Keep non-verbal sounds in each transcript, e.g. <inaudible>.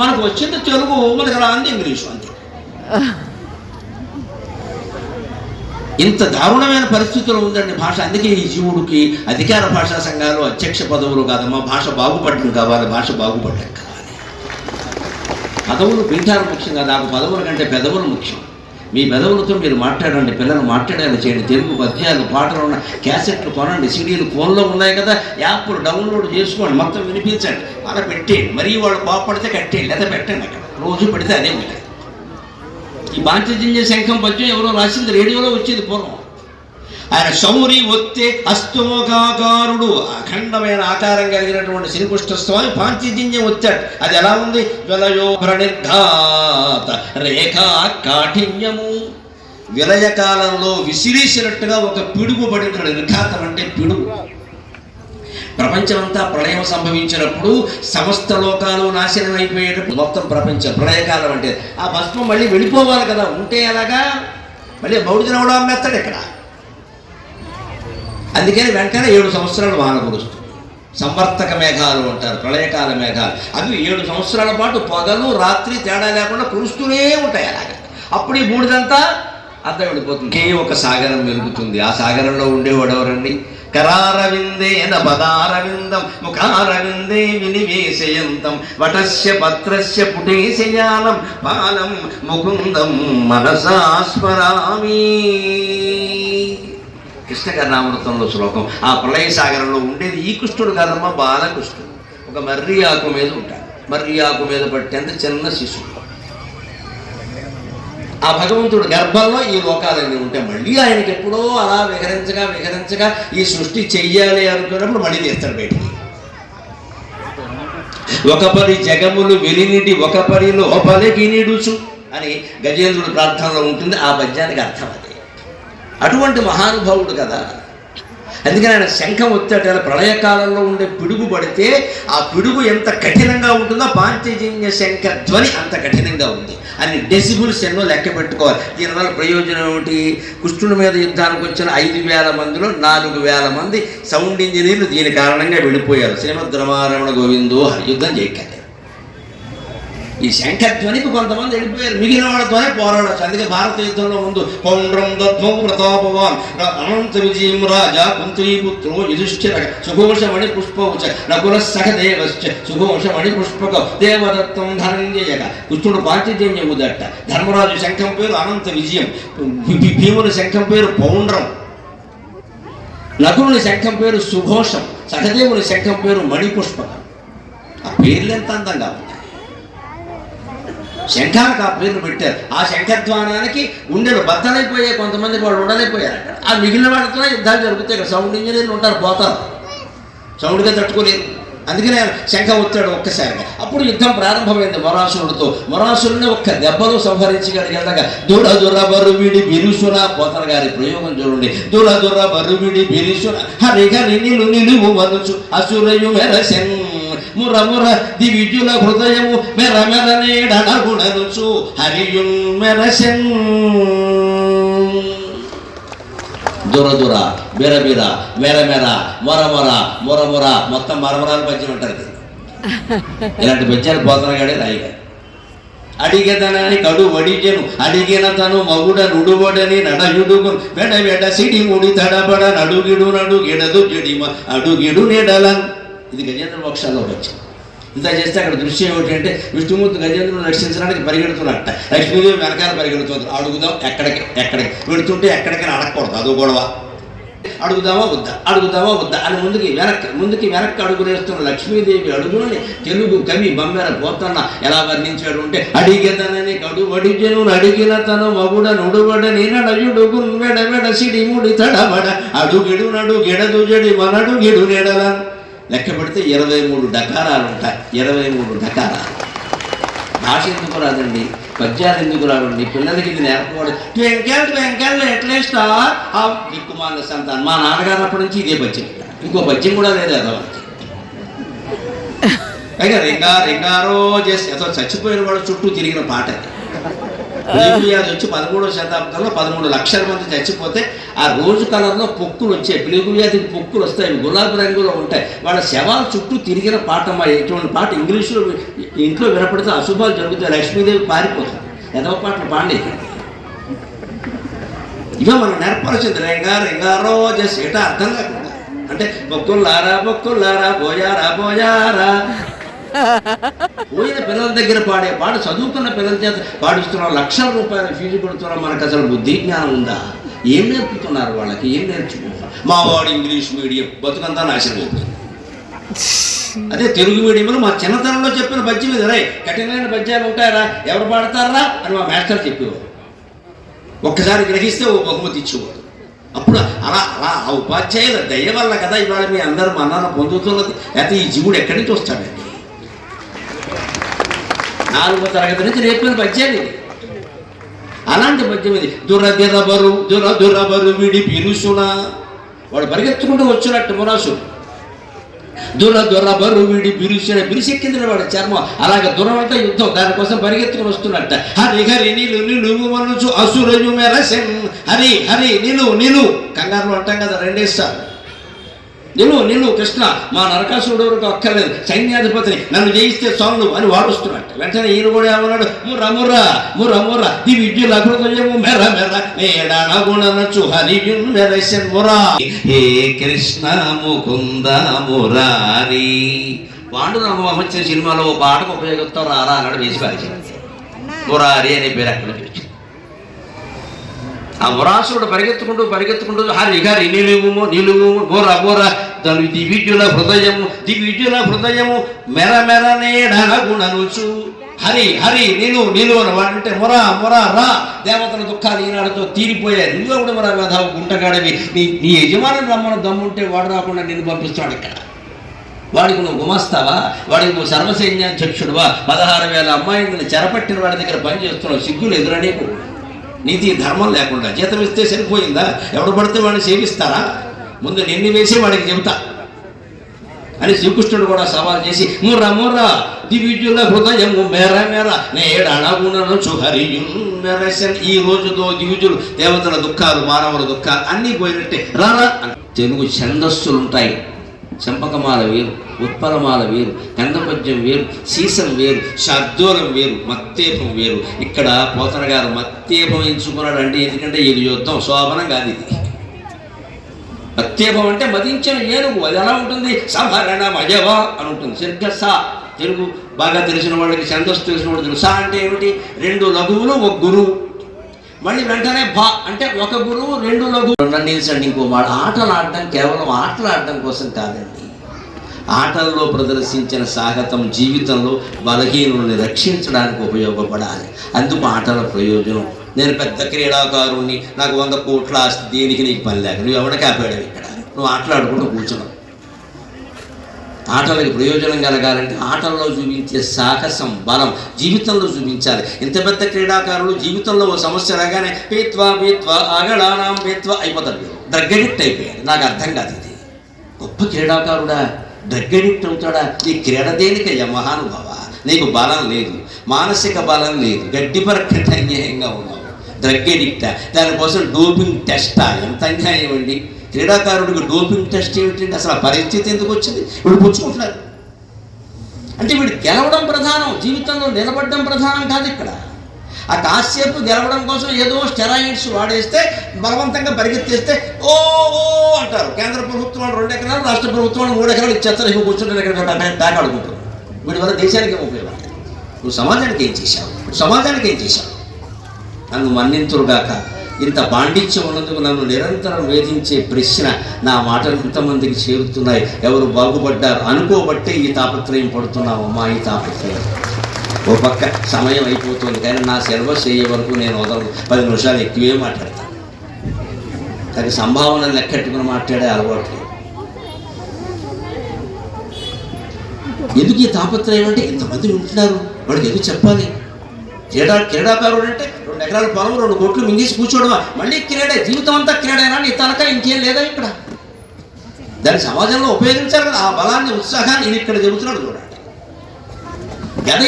మనకు వచ్చింది తెలుగు మనకు రాంది ఇంగ్లీషు అంతే. ఇంత దారుణమైన పరిస్థితులు ఉందండి భాష. అందుకే ఈ జీవుడికి అధికార భాషా సంఘాలు అధ్యక్ష పదవులు కాదమ్మా భాష బాగుపడటం కావాలి భాష బాగుపడటం కావాలి. పదవులు పీఠాలు ముఖ్యం కాదు నాకు పదవుల కంటే పెదవులు ముఖ్యం. మీ పెదవులతో మీరు మాట్లాడండి పిల్లలు మాట్లాడేలా చేయండి. తెలుగు పద్యాలు పాటలు ఉన్న క్యాసెట్లు కొనండి సీడీలు ఫోన్లో ఉన్నాయి కదా యాప్లు డౌన్లోడ్ చేసుకోండి మొత్తం వినిపించండి. అలా పెట్టేయండి. మరీ వాళ్ళు బాగుపడితే కట్టేయండి లేదా పెట్టండి అక్కడ. రోజు పెడితే అదే ఉంటాయి ఈ పాంచజన్య శంఖం పద్యం ఎవరో రాసింది రేడియోలో వచ్చేది పూర్వం. ఆయన శౌరి ఒత్తే అస్తమోకాకారుడు అఖండమైన ఆకారం కలిగినటువంటి శ్రీకృష్ణ స్వామి పాంచజన్యం వచ్చాడు అది ఎలా ఉంది? విలయోభర నిర్ఘాత రేఖా కాఠిన్యము. విలయ కాలంలో విసిరేసినట్టుగా ఒక పిడుగు పడిన నిర్ఘాతం అంటే పిడుగు. ప్రపంచమంతా ప్రళయం సంభవించినప్పుడు సమస్త లోకాలు నాశనం అయిపోయేటప్పుడు మొత్తం ప్రపంచం ప్రళయకాలం అంటే ఆ భస్మం మళ్ళీ వెళ్ళిపోవాలి కదా. ఉంటే ఎలాగా? మళ్ళీ బౌడిద నవడం అమ్మేస్తాడు ఇక్కడ. అందుకని వెంటనే ఏడు సంవత్సరాలు వాన కురుస్తుంది సంవర్తక మేఘాలు అంటారు ప్రళయకాల మేఘాలు. అవి ఏడు సంవత్సరాల పాటు పగలు రాత్రి తేడా లేకుండా కురుస్తూనే ఉంటాయి అలాగా. అప్పుడు ఈ బూడిదంతా అర్థం వెళ్ళిపోతుంది కే ఒక సాగరం వెలుగుతుంది ఆ సాగరంలో ఉండేవాడు ఎవరండి? కరారవిందేన పదారవిందం ముఖారవిందే వినివేశయంతం వటస్య పత్రస్య పుటేశయానం బాలం ముకుందం మనసాస్మరామి కృష్ణ కర్ణామృతంలో శ్లోకం ఆ ప్రళయ సాగరంలో ఉండేది ఈ కృష్ణుడు కాదమ్మా బాలకృష్ణుడు. ఒక మర్రి ఆకు మీద ఉంటాడు. మర్రి ఆకు మీద పట్టేంత చిన్న శిశువు. ఆ భగవంతుడు గర్భంలో ఈ లోకాలన్నీ ఉంటాయి మళ్ళీ ఆయనకి ఎప్పుడో అలా విహరించగా విహరించగా ఈ సృష్టి చెయ్యాలి అనుకున్నప్పుడు మళ్ళీ తీస్తాడు బయటికి. ఒక పరి జగములు వెలినిటి ఒక పరి లోపలికి నిడుచు అని గజేంద్రుడు ప్రార్థనలో ఉంటుంది. ఆ పద్యానికి అర్థం అది. అటువంటి మహానుభావుడు కదా. అందుకని ఆయన శంఖం వచ్చేట ప్రళయకాలంలో ఉండే పిడుగు పడితే ఆ పిడుగు ఎంత కఠినంగా ఉంటుందో పాంచజన్య శంఖ ధ్వని అంత కఠినంగా ఉంది. అని డెసిబుల్స్ ఎన్నో లెక్క పెట్టుకోవాలి. దీనివల్ల ప్రయోజనం ఏమిటి? కృష్ణుడి మీద యుద్ధానికి వచ్చిన ఐదు వేల మందిలో నాలుగు వేల మంది సౌండ్ ఇంజనీర్లు దీని కారణంగా వెళ్ళిపోయారు. శ్రీమద్ రమారమణ గోవిందో యుద్ధం చేయకండి. ఈ శంఖధ్వనికి కొంతమంది వెళ్ళిపోయారు. మిగిలిన వాళ్ళతోనే పోరాడచ్చు అందుకే భారత యుద్ధంలో ముందు పౌండ్రం దత్వం ప్రతాపవాన్ అనంత విజయం రాజా కుంతీపుత్రో యుధిష్ఠిర సుఘోషమణి పుష్పవచ నకుల సహదేవశ్చ సుఘోషమణి పుష్పక దేవదత్తం ధనంజయక కృష్ణుడు పాంచజన్యము చెబుదట ధర్మరాజు శంఖం పేరు అనంత విజయం భీముని శంఖం పేరు పౌండ్రం. నకులుని శంఖం పేరు సుఘోషం సహదేవుని శంఖం పేరు మణిపుష్పకం. ఆ పేర్లు ఎంత అందంగా శంఖానికి ఆ పేర్లు పెట్టారు. ఆ శంఖధ్వానానికి గుండెలు బద్దలైపోయే కొంతమంది వాళ్ళు ఉండలేకపోయారు అక్కడ. ఆ మిగిలిన వాళ్ళతో యుద్ధాలు జరుగుతాయి ఇక్కడ సౌండ్ ఇంజనీర్లు ఉంటారు పోతారు. సౌండ్గా తట్టుకోలేరు. అందుకనే శంఖ ఒత్తాడు ఒక్కసారిగా అప్పుడు యుద్ధం ప్రారంభమైంది వరాసురుడితో మొరాసురుని ఒక్క దెబ్బలో సంహరించగలిగేలాగా దుర దుర బరువిడి బిరుసున పోతన గారి ప్రయోగం చూడండి. దుర దుర బరువిడి బిరుసున హరిగ నిలు నిలువు మనుచు అసురయు మెరసెన్. ముర ముర దివిజుల హృదయము మెర మెర నేడనగుణనుచు హరియున్ మెరసెన్. దూర దూర బీర బీర మేర మేర మొర మొర మొర మొర మొత్తం మరమరాలు పద్యం అంటారు ఇలాంటి పద్యాలు పోతున్నాగాడే రాయిగా అడిగేదనని కడు వడిజను అడిగిన తను మగుడ నుడుబడని నడయుడు వెడ వెడ సిడి ముడి తడబడ నడుగిడు నడుగిడదు జడిమ అడుగిడు నెడలన్ ఇది గజేంద్ర మోక్షాల్లో వచ్చింది ఇంత చేస్తే అక్కడ దృశ్యం ఏమిటంటే విష్ణుమూర్తి గజేంద్రుడు రక్షించడానికి పరిగెడుతున్నట్ట లక్ష్మీదేవి వెనకాల పరిగెడుతుంది. అడుగుదాం ఎక్కడికి ఎక్కడికి? వెళుతుంటే ఎక్కడికి అడగకూడదు అదో గొడవ. అడుగుదామా వద్దా? అడుగుదామా వద్దా? అని ముందుకి వెనక్కి ముందుకి వెనక్కి అడుగులేస్తున్న లక్ష్మీదేవి అడుగులని తెలుగు కవి బమ్మెర పోతన్న ఎలా వర్ణించాడు అంటే అడిగెదనని కడు వడిజను అడిగిన తను మగుడ నుడువడని నడయుడుగు మెడ మెడ సిడి ముడి తడబడ అడుగిడు నడు గిడదు జడి మనడు గిడు నెడలన్ లెక్క పెడితే ఇరవై మూడు డకారాలు ఉంటాయి. ఇరవై మూడు డకారాలు. భాష ఎందుకు రాదండి? పద్యాలు ఎందుకు రావండి? పిల్లలకి ఇది నేర్పకూడదు ట్వింకెల్ ట్వింకెల్ ఎట్లే స్టార్ దిక్కుమాల సంతానం మా నాన్నగారు అప్పటి నుంచి ఇదే పద్యం ఇంకో పద్యం కూడా లేదు అదవానికి పైగా రింగా రింగారో చేసి అసలు చచ్చిపోయిన వాడు చుట్టూ తిరిగిన పాట అది. వ్యాధి వచ్చి పదమూడవ శతాబ్దంలో పదమూడు లక్షల మంది చచ్చిపోతే ఆ రోజు కలర్లో పొక్కులు వచ్చాయి. ప్లేగు వ్యాధికి పొక్కులు వస్తాయి. గులాబీ రంగులో ఉంటాయి. వాళ్ళ శవాల చుట్టూ తిరిగిన పాట ఇటువంటి పాట ఇంగ్లీష్లో ఇంట్లో వినపడితే అశుభాలు జరుగుతాయి. లక్ష్మీదేవి పారిపోతుంది ఎదవ పాటలు పాండేది ఇవే మనం నేర్పాల్సింది రెంగా రెంగా రోజు ఎట అర్థం కాకుండా అంటే భక్తులారా బొక్కులారా పోయారా పోయారా <laughs> పోయిన పిల్లల దగ్గర పాడే పాట చదువుకున్న పిల్లల చేత పాడిస్తున్నాం లక్షల రూపాయల ఫీజు పెడుతున్నాం మనకు అసలు బుద్ధి జ్ఞానం ఉందా? ఏం నేర్పుతున్నారు వాళ్ళకి? ఏం నేర్చుకుంటున్నారు? మా వాడు ఇంగ్లీష్ మీడియం బతుకంతా నాశనం అయిపోయింది అదే తెలుగు మీడియంలో మా చిన్నతనంలో చెప్పిన పద్యం ఇది. రే కఠినమైన పద్యాలు ఉంటాయరా? ఎవరు పాడతారా? అని మా మాస్టర్ చెప్పేవారు. ఒక్కసారి గ్రహిస్తే ఓ బహుమతి ఇచ్చేవాడు అప్పుడు అలా అలా ఆ ఉపాధ్యాయుల దయ వల్ల కదా ఇవాళ మీ అందరూ మన్నాను పొందుతున్నది. అయితే ఈ జీవుడు ఎక్కడి నుంచి వస్తాడండి? నాలుగో తరగతి నుంచి నేర్పిన పద్యం ఇది. అలాంటి పద్యం ఇది. దురదిరబరు దురదురబరు విడి పిరుసున వాడు పరిగెత్తుకుంటూ వచ్చినట్టు మురాసుడు దుర దుర బరు విడి బిరుసిన బిరిసెక్కింది వాడు చర్మం. అలాగే దురం యుద్ధం. దానికోసం పరిగెత్తుకుని వస్తున్నట్ట. హరి హరి నిలు నిలువు మనుచు అసురయు మెరసెన్ హరి హరి నిలు నిలు. కంగారు అంటాం కదా రెండేస్తారు నిలు నిలు కృష్ణ మా నరకాసుడు వరకు అక్కర్లేదు. సైన్యాధిపతిని నన్ను జయిస్తే చాలు అని వాడుస్తున్నట్టు వెంటనే ఈయన కూడా ఏమన్నాడు? ముర్ర ముర్ర ముర్ర ముర్ర ది విద్యుల హృదయము మెర మెర నేడన గుణనచు హరియున్ మెరసెన్ మురా హే కృష్ణ ముకుంద మురారి. పాండురంగం వచ్చిన సినిమాలో పాటకు ఉపయోగిస్తాం రారా అన్నాడు వేసి పారేసాడు మురారి అనే పేరు అక్కడ. ఆ మురాసుడు పరిగెత్తుకుంటూ పరిగెత్తుకుంటూ హరి హరి నిలువుము నిలువుము బోరా బోరా తను దివిడ్యుల హృదయము దివిడ్యుల హృదయము మెర మెర నేడన హరి హరి నిలు నిలు అంటే వాడంటే మురా రా దేవతల దుఃఖాలు ఈనాడుతో తీరిపోయాయి. నువ్వు కూడా మరా వేధ గుంటగాడవి. నీ నీ యజమాని రమ్మని దమ్ముంటే వాడు రాకుండా నిన్ను పంపిస్తాడు ఇక్కడ. వాడికి నువ్వు గుమస్తావా? వాడికి నువ్వు సర్వసైన్యాధ్యక్షుడువా? పదహారు వేల అమ్మాయిలను చెరపట్టిన వాడి దగ్గర పనిచేస్తున్నావు సిగ్గులు ఎదురనేకు నీతి ధర్మం లేకుండా జీతం ఇస్తే సరిపోయిందా? ఎవడు పడితే వాడిని సేవిస్తారా? ముందు నిన్ను వేసి వాడికి చెబుతా. అని శ్రీకృష్ణుడు కూడా సవాల్ చేసి ముర్ర ముర్ర దివిజుల హృదయము మేర మేర నేడనగుణను హరియున్ మెరసన్. ఈ రోజుతో దివిజులు దేవతల దుఃఖాలు మానవుల దుఃఖాలు అన్నీ పోయినట్టే. రారా తెలుగు ఛందస్సులు ఉంటాయి చంపకమాల వేరు ఉత్పలమాల వేరు గంధపద్యం వేరు సీసం వేరు శార్దూరం వేరు మత్తేపం వేరు. ఇక్కడ పోతన గారు మత్తేపం ఎంచుకున్నాడు అంటే ఎందుకంటే ఇది యుద్ధం శోభనం కాదు ఇది. మత్తేపం అంటే మదించిన ఏనుగు అది ఎలా ఉంటుంది? సంహరణ మజవా అని ఉంటుంది. సరిగ్గా సా తెలుగు బాగా తెలిసిన వాళ్ళకి సందస్సు తెలిసిన వాళ్ళు సా అంటే ఏమిటి? రెండు లఘువులు ఒక గురువు. మళ్ళీ వెంటనే బా అంటే ఒక గురువు రెండు లఘు. నిలిచండి ఇంకో వాడు ఆటలు ఆడటం కేవలం ఆటలు ఆడటం కోసం కాదండి. ఆటల్లో ప్రదర్శించిన సాగతం జీవితంలో బలహీనుల్ని రక్షించడానికి ఉపయోగపడాలి. అందుకు ఆటల ప్రయోజనం. నేను పెద్ద క్రీడాకారుణ్ణి నాకు వంద కోట్ల ఆస్తి దేనికి నీకు పని లేక. నువ్వు ఎవడ కాపాడావు ఇక్కడ? నువ్వు ఆటలాడుకుంటూ కూర్చున్నావు. ఆటలకు ప్రయోజనం కలగాలంటే ఆటల్లో చూపించే సాహసం బలం జీవితంలో చూపించాలి. ఇంత పెద్ద క్రీడాకారులు జీవితంలో ఓ సమస్య రాగానే పీత్వా పీత్వా ఆగడానాం పీత్వా అయిపోతాడు డ్రగ్ అడిక్ట్ అయిపోయాడు నాకు అర్థం కాదు ఇది. గొప్ప క్రీడాకారుడా డ్రగ్ అడిక్ట్ అవుతాడా? ఈ క్రీడ దేనికయ్యా మహానుభావ నీకు బలం లేదు మానసిక బలం లేదు గడ్డి పరక్కటి అన్యాయంగా ఉన్నావు. డ్రగ్ అడిక్టా? దానికోసం డోపింగ్ టెస్టా? ఎంత అన్యాయం అండి? క్రీడాకారుడికి డోపింగ్ టెస్ట్ ఏమిటంటే అసలు ఆ పరిస్థితి ఎందుకు వచ్చింది? వీడు పుచ్చుకుంటున్నారు. అంటే వీడు గెలవడం ప్రధానం జీవితంలో నిలబడడం ప్రధానం కాదు ఇక్కడ. ఆ కాసేపు గెలవడం కోసం ఏదో స్టెరాయిడ్స్ వాడేస్తే బలవంతంగా పరిగెత్తేస్తే ఓ ఓ అంటారు. కేంద్ర ప్రభుత్వం వాళ్ళు రెండు ఎకరాలు రాష్ట్ర ప్రభుత్వం వాళ్ళు మూడు ఎకరాలు ఇచ్చేస్తారు ఇక కూర్చుంటే ఎక్కడ బ్యాక్ ఆడుకుంటారు. వీడి వల్ల దేశానికి ఏం ఉపయోగం? నువ్వు సమాజానికి ఏం చేశావు? సమాజానికి ఏం చేశావు? నన్ను మన్నింతురుగాక ఇంత బాండిత్యం ఉన్నందుకు నన్ను నిరంతరం వేధించే ప్రశ్న నా మాటలు ఇంతమందికి చేరుతున్నాయి. ఎవరు బాగుపడ్డారు అనుకోబట్టే ఈ తాపత్రయం పడుతున్నావు అమ్మా ఈ తాపత్రయం. ఓ పక్క సమయం అయిపోతుంది కానీ నా సిలబస్ అయ్యే వరకు నేను వదలను. పది నిమిషాలు ఎక్కువే మాట్లాడతాను కానీ సంభావన లెక్కట్టుకుని మాట్లాడే అలవాటు ఎందుకు ఈ తాపత్రయం అంటే ఇంతమంది ఉంటున్నారు? వాడికి ఎందుకు చెప్పాలి? క్రీడా క్రీడాకారుడు అంటే రెండు ఎకరాల పొలం రెండు కోట్లు మింగేసి కూర్చోడమా? మళ్ళీ క్రీడే జీవితం అంతా క్రీడైనా నీ తనక ఇంకేం లేదా ఇక్కడ? దాన్ని సమాజంలో ఉపయోగించాలి కదా ఆ బలాన్ని ఉత్సాహాన్ని నేను ఇక్కడ చెబుతున్నాడు చూడండి. గద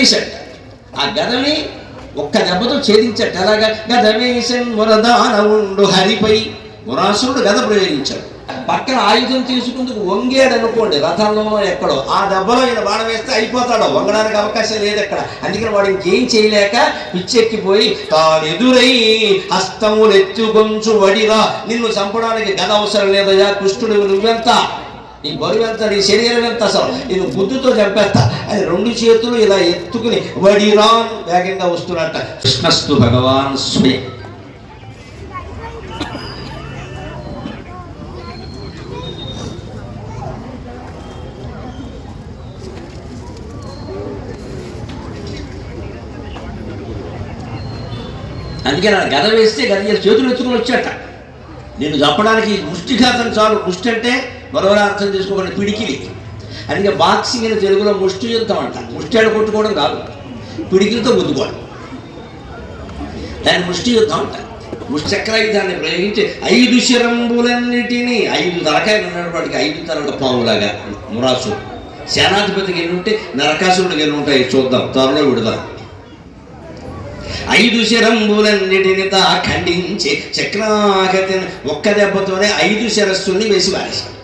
ఆ గదని ఒక్క దెబ్బతో ఛేదించాడు ఎలాగా? గదవేశన్ మురదాన ఉండు హరిపై మురాసురుడు గద ప్రయోగించాడు. పక్కన ఆయుధం తీసుకుందుకు వంగాడు అనుకోండి రథంలో ఎక్కడో ఆ దెబ్బలో ఈయన బాణం వేస్తే అయిపోతాడు. వంగడానికి అవకాశం లేదు అక్కడ అందుకని వాడు ఇంకేం చేయలేక పిచ్చెక్కిపోయి తానెదురై హస్తములు ఎత్తుగొంచు వడిరా. నిన్ను చంపడానికి గద అవసరం లేదయ్యా కృష్ణుడు నువ్వెంత? నీ బరువు ఎంత? నీ శరీరం ఎంత అసలు? నేను బుద్ధితో చంపేస్తా. అది రెండు చేతులు ఇలా ఎత్తుకుని వడిరాన్ వేగంగా వస్తున్నట్ట కృష్ణస్తు భగవాన్ స్వయం అందుకే నా గద వేస్తే గద చేసి చేతులు ఎత్తుకుని వచ్చాట. నేను చెప్పడానికి ముష్టిఘాతం చాలు. ముష్టి అంటే మరోలా అర్థం చేసుకోకుండా పిడికిలి. అందుకే బాక్సింగ్ అని తెలుగులో ముష్టి యుద్ధం అంట. ముష్టి కొట్టుకోవడం కాదు. పిడికిలతో గుద్దుకోవడం దాని ముష్టి యుద్ధం అంట. ముష్చక్రాయుధాన్ని ప్రయోగించి ఐదు శరంబులన్నిటినీ ఐదు తలకాయలు ఉన్నాడు ఐదు తలల పావులాగా మురాసు. సేనాధిపతికి ఎన్ని ఉంటే నరకాసురుడికి ఎన్ని ఉంటాయి చూద్దాం. త్వరలో విడుదల. ఐదు శరంబులన్నిటిని తా ఖండించి చక్రాగతి ఒక్క దెబ్బతోనే ఐదు శిరస్సుల్ని వేసి వారేశాడు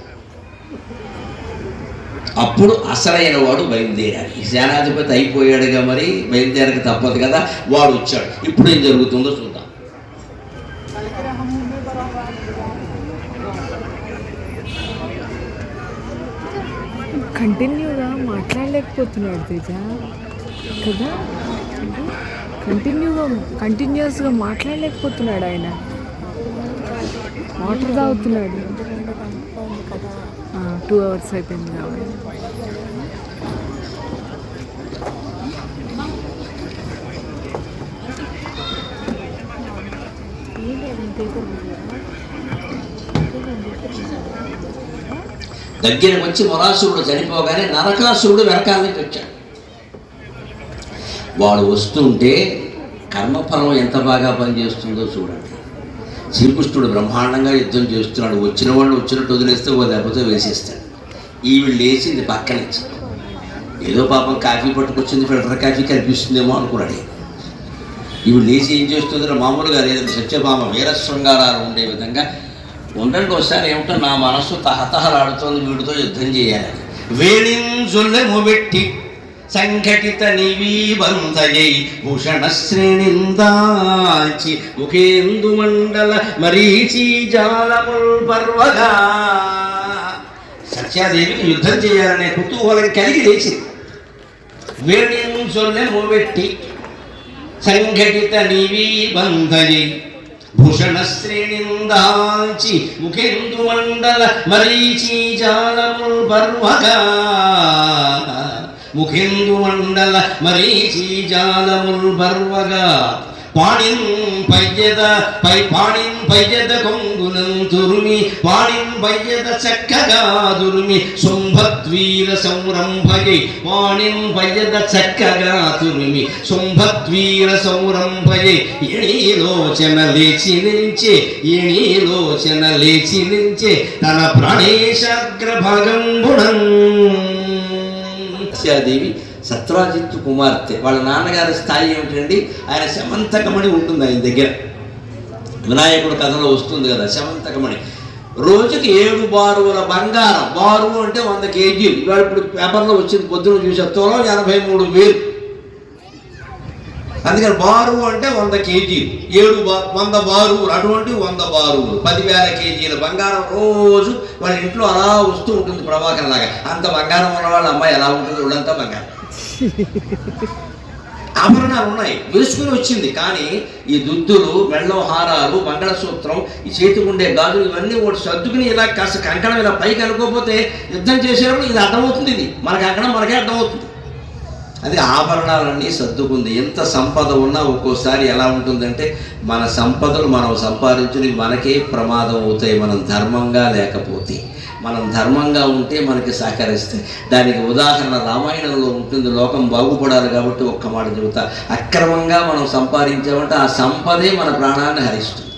అప్పుడు అసలైన వాడు బయలుదేరాడు. సేనాధిపతి అయిపోయాడుగా మరి బయలుదేరక తప్పదు కదా వాడు వచ్చాడు. ఇప్పుడు ఏం జరుగుతుందో చూద్దాం. కంటిన్యూగా మాట్లాడలేకపోతున్నాడు తేజ. కదా? కంటిన్యూగా కంటిన్యూస్గా మాట్లాడలేకపోతున్నాడు ఆయన. వాటర్ తాగుతున్నాడు. టూ అవర్స్ అయిపోయింది కాబట్టి దగ్గరకు వచ్చి మొరాసురుడు చనిపోగానే నరకాసురుడు వెనకాల నుంచి వచ్చాడు. వాడు వస్తుంటే కర్మఫలం ఎంత బాగా పనిచేస్తుందో చూడండి. శ్రీకృష్ణుడు బ్రహ్మాండంగా యుద్ధం చేస్తున్నాడు. వచ్చిన వాళ్ళు వచ్చినట్టు వదిలేస్తే ఓ దెబ్బతో వేసేస్తాడు. ఈవిడ లేచింది పక్క నుంచి ఏదో పాపం కాఫీ పట్టుకొచ్చింది ఫిల్టర్ కాఫీ కనిపిస్తుందేమో అనుకున్నాడు. ఈయన. ఈవిడ లేచి ఏం చేస్తుందో మామూలుగా లేదంటే సత్యభామ వీర శృంగారాలు ఉండే విధంగా ఉండండి ఒకసారి. ఏమిటో నా మనస్సు తహతహలాడుతోంది. వీడితో యుద్ధం చేయాలి వేణింజుల్లెము పెట్టి సంఘటిత నివీబంధయై భూషణ శ్రేణిందాల్చి ముఖేందు మండల మరీచి జాలముల్ పర్వగా సత్యాదేవి యుద్ధం చేయాలనే కుతూహలం కలిగి లేచింది వేణింజుల్లెము పెట్టి సంఘటిత నివీబంధయై భూషణ శ్రేణిందాల్చి ముఖేందు మండల మరీచి జాలముల్ పర్వగా ముఖేందు మండల మరీచి జాలముల్ పర్వగా పయ్యద పై పాణిన్ పయ్యద కొంగునం తురుమి పాణిన్ పయ్యద చక్కగా తురుమి శుంభద్వీర సంరంభయై పాణిం పయ్యద చక్కగా తురుమి శుంభద్వీర సంరంభయై ఎణీలోచన లేచి నించే ఎణీలోచన లేచి నించే తన ప్రాణేశాగ్రభాగంబుణం. దేవి సత్రాజిత్ కుమార్తె. వాళ్ళ నాన్నగారి స్థాయి ఏమిటండి? ఆయన శమంతకమణి ఉంటుంది ఆయన దగ్గర. వినాయకుడు కథలో వస్తుంది కదా శమంతకమణి. రోజుకి ఏడు బారువుల బంగారం. బారువు అంటే వంద కేజీలు. ఇవాళ ఇప్పుడు పేపర్లో వచ్చింది పొద్దున చూసే. తులం ఎనభై మూడు వేలు. అందుకని బారువు అంటే వంద కేజీలు ఏడు బా వంద బారువులు అటువంటి వంద బారువులు. పదివేల కేజీల బంగారం రోజు వాళ్ళ ఇంట్లో అలా వస్తూ ఉంటుంది ప్రభాకర్ లాగా. అంత బంగారం ఉన్న వాళ్ళ అమ్మాయి ఎలా ఉంటుంది ఒళ్ళంతా బంగారం. <laughs> ఆభరణాలు ఉన్నాయి వేసుకుని వచ్చింది. కానీ ఈ దుద్దులు మెళ్ళో హారాలు మంగళసూత్రం ఈ చేతికి ఉండే గాజులు ఇవన్నీ ఒకటి సర్దుకుని ఇలా కాస్త కంకణం ఇలా పైకి అనుకోకపోతే యుద్ధం చేసేటప్పుడు ఇది అర్థమవుతుంది ఇది. మనకి అక్కడ మనకే అర్థమవుతుంది. అది ఆభరణాలన్నీ సర్దుకుంది. ఎంత సంపద ఉన్నా ఒక్కోసారి ఎలా ఉంటుందంటే మన సంపదలు మనం సంపాదించుని మనకే ప్రమాదం అవుతాయి. మనం ధర్మంగా లేకపోతే మనం ధర్మంగా ఉంటే మనకి సహకరిస్తాయి. దానికి ఉదాహరణ రామాయణంలో ఉంటుంది. లోకం బాగుపడాలి కాబట్టి ఒక్క మాట చెబుతా. అక్రమంగా మనం సంపాదించామంటే ఆ సంపదే మన ప్రాణాన్ని హరిస్తుంది.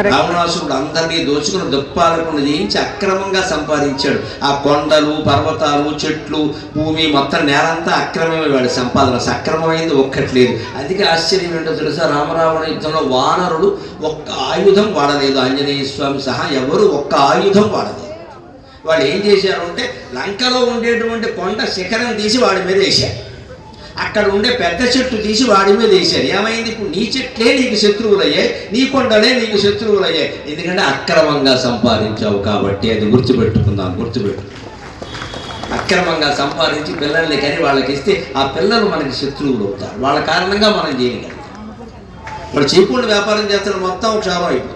రావణాసురుడు అందరినీ దోచుకుని దుప్పాలకుండా జయించి అక్రమంగా సంపాదించాడు. ఆ కొండలు పర్వతాలు చెట్లు భూమి మొత్తం నేలంతా అక్రమమే వాడి సంపాదన. సక్రమమైంది ఒక్కట్లేదు. అందుకే ఆశ్చర్యం ఏంటో తెలుసా? రామరావణ యుద్ధంలో వానరుడు ఒక్క ఆయుధం వాడలేదు. ఆంజనేయ స్వామి సహా ఎవరు ఒక్క ఆయుధం వాడలేదు. వాళ్ళు ఏం చేశారు అంటే లంకలో ఉండేటువంటి కొండ శిఖరం తీసి వాడి మీద వేశారు. అక్కడ ఉండే పెద్ద చెట్టు తీసి వాడి మీద వేశారు. ఏమైంది? ఇప్పుడు నీ చెట్లే నీకు శత్రువులయ్యాయి నీ కొండలే నీకు శత్రువులయ్యాయి. ఎందుకంటే అక్రమంగా సంపాదించావు కాబట్టి అది గుర్తుపెట్టుకుందాం గుర్తుపెట్టు. అక్రమంగా సంపాదించి పిల్లల్ని కని వాళ్ళకి ఇస్తే ఆ పిల్లలు మనకి శత్రువులు అవుతారు. వాళ్ళ కారణంగా మనం చేయగలుగుతాం వాళ్ళు చీపుళ్ళు వ్యాపారం చేస్తున్న మొత్తం క్షామం అయిపోతుంది.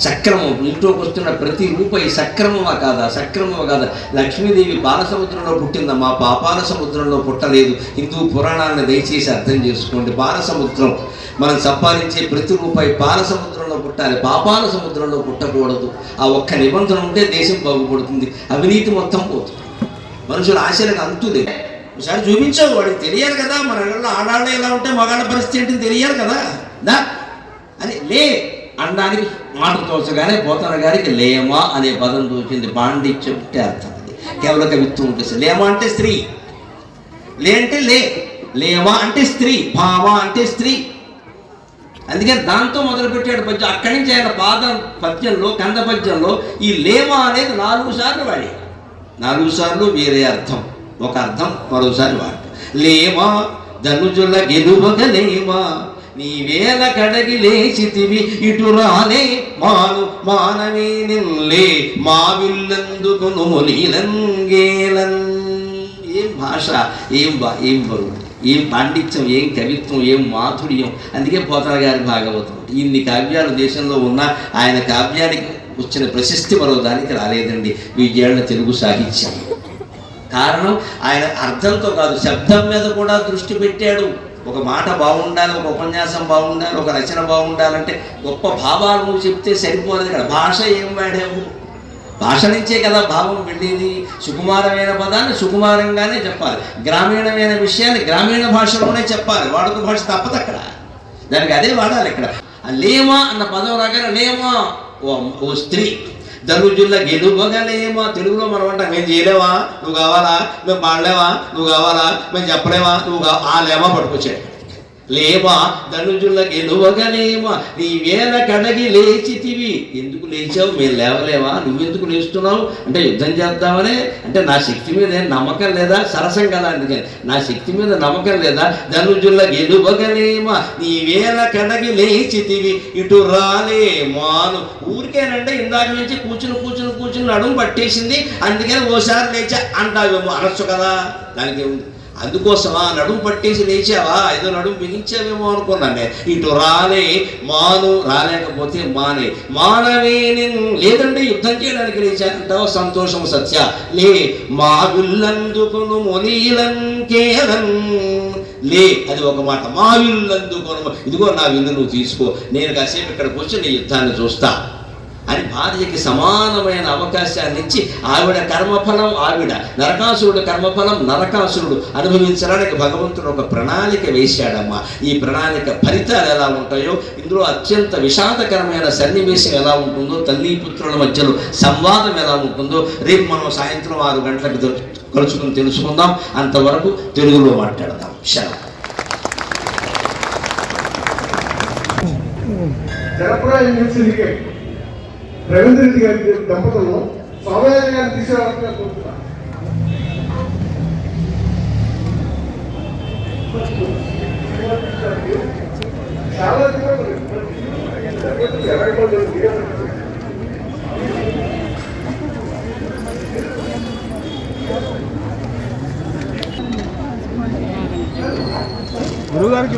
సక్రమం. ఇంట్లోకి వస్తున్న ప్రతి రూపాయి సక్రమమా కాదా? సక్రమమా కాదా? లక్ష్మీదేవి బాల సముద్రంలో పుట్టిందా? మా పాపాల సముద్రంలో పుట్టలేదు. హిందూ పురాణాలను దయచేసి అర్థం చేసుకోండి. బాలసముద్రం. మనం సంపాదించే ప్రతి రూపాయి పాల సముద్రంలో పుట్టాలి. పాపాల సముద్రంలో పుట్టకూడదు. ఆ ఒక్క నిబంధన ఉంటే దేశం బాగుపడుతుంది. అవినీతి మొత్తం పోతుంది. మనుషుల ఆశలకు అంతులే. ఒకసారి చూపించావు వాడికి తెలియాలి కదా. మన ఆడాళ్ళు ఎలా ఉంటే మగాళ్ళ పరిస్థితి ఏంటి తెలియాలి కదా. దా. అని లే అనడానికి మాట తోచగానే పోతన గారికి లేమా అనే పదం తోచింది పాండిత్యం అంటే అర్థం అది. కేవలం కవిత్వం ఉంటుంది లేమా అంటే స్త్రీ. లే అంటే లే. లేమా అంటే స్త్రీ. భావ అంటే స్త్రీ. అందుకని దాంతో మొదలుపెట్టాడు పద్యం. అక్కడి నుంచి ఆయన పాద పద్యంలో కంద పద్యంలో ఈ లేమా అనేది నాలుగు సార్లు వాడి నాలుగు సార్లు వేరే అర్థం. ఒక అర్థం మరోసారి వాడు లేమా ధనుజుల గెలువగ నీవేల నీ వేల కడగి లేచితివి ఇటు రానే మాను మానవే నిల్లే మా విల్లందుకును ఏం భాష ఏం బా ఏం బరువు ఏం పాండిత్యం ఏం కవిత్వం ఏం మాధుర్యం? అందుకే పోతన గారి భాగవతం. ఇన్ని కావ్యాలు దేశంలో ఉన్న ఆయన కావ్యానికి వచ్చిన ప్రశస్తి మరో దానికి రాలేదండి. విజయాళ్ళ తెలుగు సాహిత్యం. కారణం ఆయన అర్థంతో కాదు శబ్దం మీద కూడా దృష్టి పెట్టాడు. ఒక మాట బాగుండాలి ఒక ఉపన్యాసం బాగుండాలి ఒక రచన బాగుండాలంటే గొప్ప భావాలు నువ్వు చెప్తే సరిపోలేదు ఇక్కడ భాష ఏం వాడావు? భాష నుంచే కదా భావం వెళ్ళేది. సుకుమారమైన పదాన్ని సుకుమారంగానే చెప్పాలి. గ్రామీణమైన విషయాన్ని గ్రామీణ భాషలోనే చెప్పాలి. వాడుక భాష తప్పదు అక్కడ. దానికి అదే వాడాలి ఇక్కడ. లేమా అన్న పదం రాగానే లేమా ఓ ఓ స్త్రీ ధనుజుల గెలువగలేమా తెలుగులో మనం అంటాం. మేము చేయలేవా? నువ్వు కావాలా? మేము పాడలేవా నువ్వు కావాలా? మేము చెప్పలేవా? నువ్వు ఆ లేమా పట్టుకొచ్చాడు. లేవా? ధనుజుల గెలువగలేమా నీ వేల కడగి లేచితివి. ఎందుకు లేచావు? మేము లేవలేవా? నువ్వెందుకు లేస్తున్నావు? అంటే యుద్ధం చేద్దామనే అంటే నా శక్తి మీద ఏం నమ్మకం లేదా? సరసం కదా అందుకని నా శక్తి మీద నమ్మకం లేదా? ధనుజుల గెలువగలేమా నీ వేల కడగి లేచితివి. ఇటు రాలే మాను. ఊరికేనంటే ఇందాక నుంచి కూర్చుని కూర్చుని కూర్చుని నడుము పట్టేసింది. అందుకని ఓసారి లేచా అంటావేమో. అనొచ్చు కదా. దానికి ఏముంది అందుకోసమా? నడుము పట్టేసి లేచావా? ఏదో నడుము బిగించావేమో అనుకున్నాను ఇటు రాలే మాను రాలేకపోతే మానే. మానవే నేను. లేదంటే యుద్ధం చేయడానికి లేచానంటావు సంతోషం సత్య. లే మా మునీలంకేలం లే అది ఒక మాట. మా విల్లందుకును ఇదిగో నా విల్లు నువ్వు తీసుకో. నేను కాసేపు ఇక్కడికి వచ్చి యుద్ధాన్ని చూస్తా. అని భార్యకి సమానమైన అవకాశాన్ని ఇచ్చి ఆవిడ కర్మఫలం ఆవిడ నరకాసురుడు కర్మఫలం నరకాసురుడు అనుభవించడానికి భగవంతుడు ఒక ప్రణాళిక వేశాడమ్మా. ఈ ప్రణాళిక ఫలితాలు ఎలా ఉంటాయో ఇందులో అత్యంత విషాదకరమైన సన్నివేశం ఎలా ఉంటుందో తల్లి పుత్రుల మధ్యలో సంవాదం ఎలా ఉంటుందో రేపు మనం సాయంత్రం ఆరు గంటలకు కలుసుకుని తెలుసుకుందాం. అంతవరకు తెలుగులో మాట్లాడదాం. శరం జనపుర రవీంద్ర రెడ్డి గారి దంపతులను స్వామినాథన్ గారిని తీసుకురావాలని కోరుతున్నాను చాలా గురువుగారికి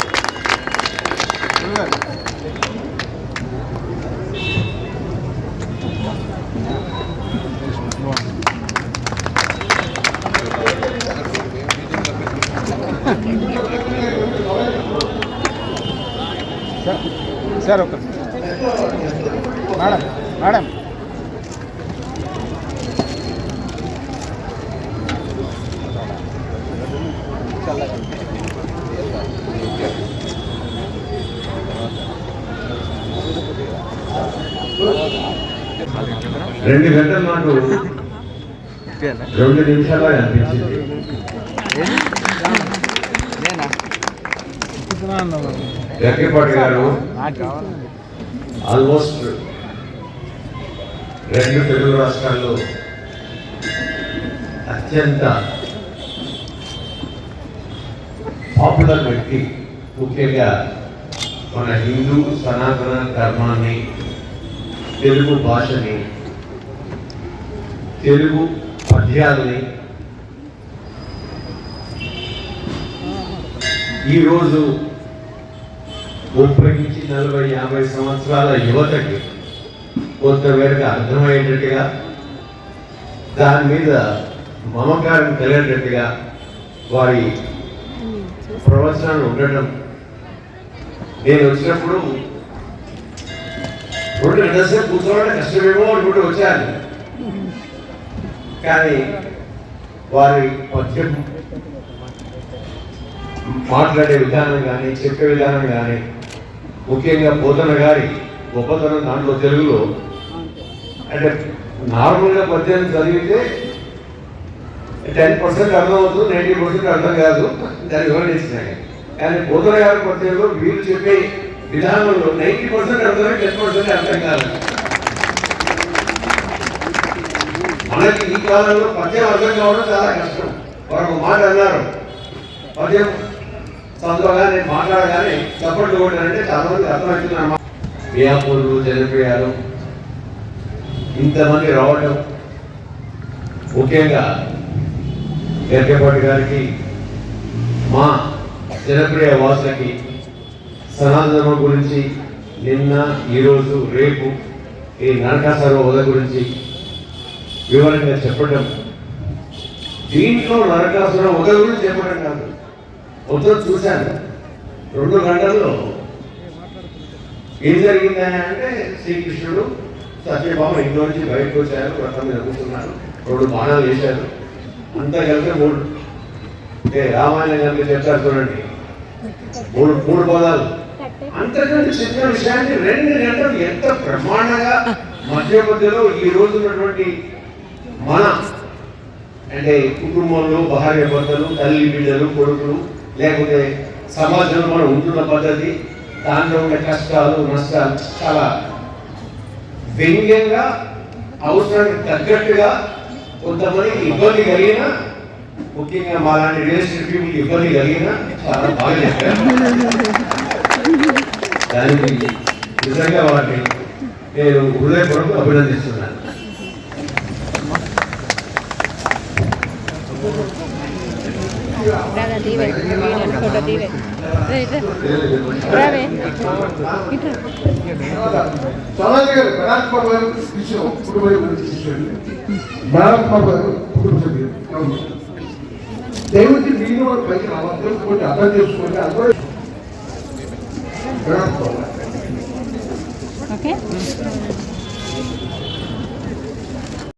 సార్ ఒక మేడం మేడం రెండు గంటల నాకు రెండు నిమిషాల్లో అనిపించింది. దగ్గరపాటి గారు. ఆల్మోస్ట్ రెండు తెలుగు రాష్ట్రాల్లో అత్యంత పాపులర్ వ్యక్తి ముఖ్యంగా మన హిందూ సనాతన ధర్మాన్ని తెలుగు భాషని తెలుగు పద్యాలని ఈరోజు ఉపయోగించి నలభై యాభై సంవత్సరాల యువతకి కొంతమేరకు అర్థమయ్యేటట్టుగా దాని మీద మమకారం కలిగేటట్టుగా వారి ప్రవచనాలు ఉండటం. నేను వచ్చినప్పుడు రెండు గంటలసేపు కూర్చోవడం కష్టమేమో అనుకుంటూ వచ్చాను. కానీ వారి పద్యం మాట్లాడే విధానం కానీ చెప్పే విధానం కానీ ముఖ్యంగా బోధన గారి గొప్పతనం దాంట్లో తెలుగులో. అంటే నార్మల్గా పద్యం చదివితే టెన్ పర్సెంట్ అర్థమవుతుంది నైంటీ పర్సెంట్ అర్థం కాదు దాన్ని వివరించినాయి కానీ బోధన గారి పద్యంలో వీళ్ళు చెప్పే విధానంలో నైంటీ పర్సెంట్ అర్థమే టెన్ పర్సెంట్ అర్థం కాదు. మనకి ఈ కాలంలో పద్యం అర్థం కావడం చాలా కష్టం. వారు మాట అన్నారు. పద్యం చదవగానే మాట్లాడగానే చప్పట్లు కొట్టారంటే చాలా మంది అర్థమవుతుంది అన్నమాట మియాపూర్లు జనప్రియాలు ఇంతమంది రావడం ముఖ్యంగా ఎర్కపాటి గారికి మా జనప్రియ వాసులకి సనాతనం గురించి నిన్న ఈరోజు రేపు ఈ నరకాసుర వధ గురించి వివరంగా చెప్పడం దీంట్లో నరకాసుర వధ గురించి చెప్పడం కాదు. మొత్తం చూశాను. రెండు గంటల్లో. ఏం జరిగిందని అంటే శ్రీకృష్ణుడు సత్యభామ ఇంట్లో నుంచి బయటకు వచ్చారు రథం మీద కూర్చున్నారు రెండు బాణాలు వేశారు. అంతా కలిపి మూడు. అంటే రామాయణం కలిపి చెప్తారు చూడండి. మూడు మూడు పదాలు. అంతకంటే చెప్పిన విషయాన్ని రెండు గంటలు ఎంత ప్రమాణంగా మధ్య మధ్యలో ఈ రోజు ఉన్నటువంటి మన అంటే కుటుంబంలో భార్య భర్తలు తల్లి బిడ్డలు కొడుకులు లేకపోతే సమాజంలో మనం ఉంటున్న పద్ధతి దాంట్లో ఉండే కష్టాలు నష్టాలు చాలా వ్యంగ్యంగా అవసరానికి తగ్గట్టుగా కొంతమందికి ఇబ్బంది కలిగినా ముఖ్యంగా మా లాంటి రియల్ ఎస్టేట్ పీపుల్కి ఇబ్బంది కలిగినా చాలా బాగా చెప్పారు. దానికి నిజంగా వాటిని నేను హృదయపూర్వక అభినందిస్తున్నాను. Brava, dive, video, photo dive. Brave. చాలా గారు బరాక్ బాబు గారు శిష్యులు కుటుంబ గురించి శిష్యులు బరాక్ బాబు గారు కుటుంబ సభ్యులు అవును. దేవుడికి దీని వాళ్ళు పైకి రావాలి తెలుసుకోండి అర్థం చేసుకోండి అందరూ బరాక్ బాబు గారు. Okay?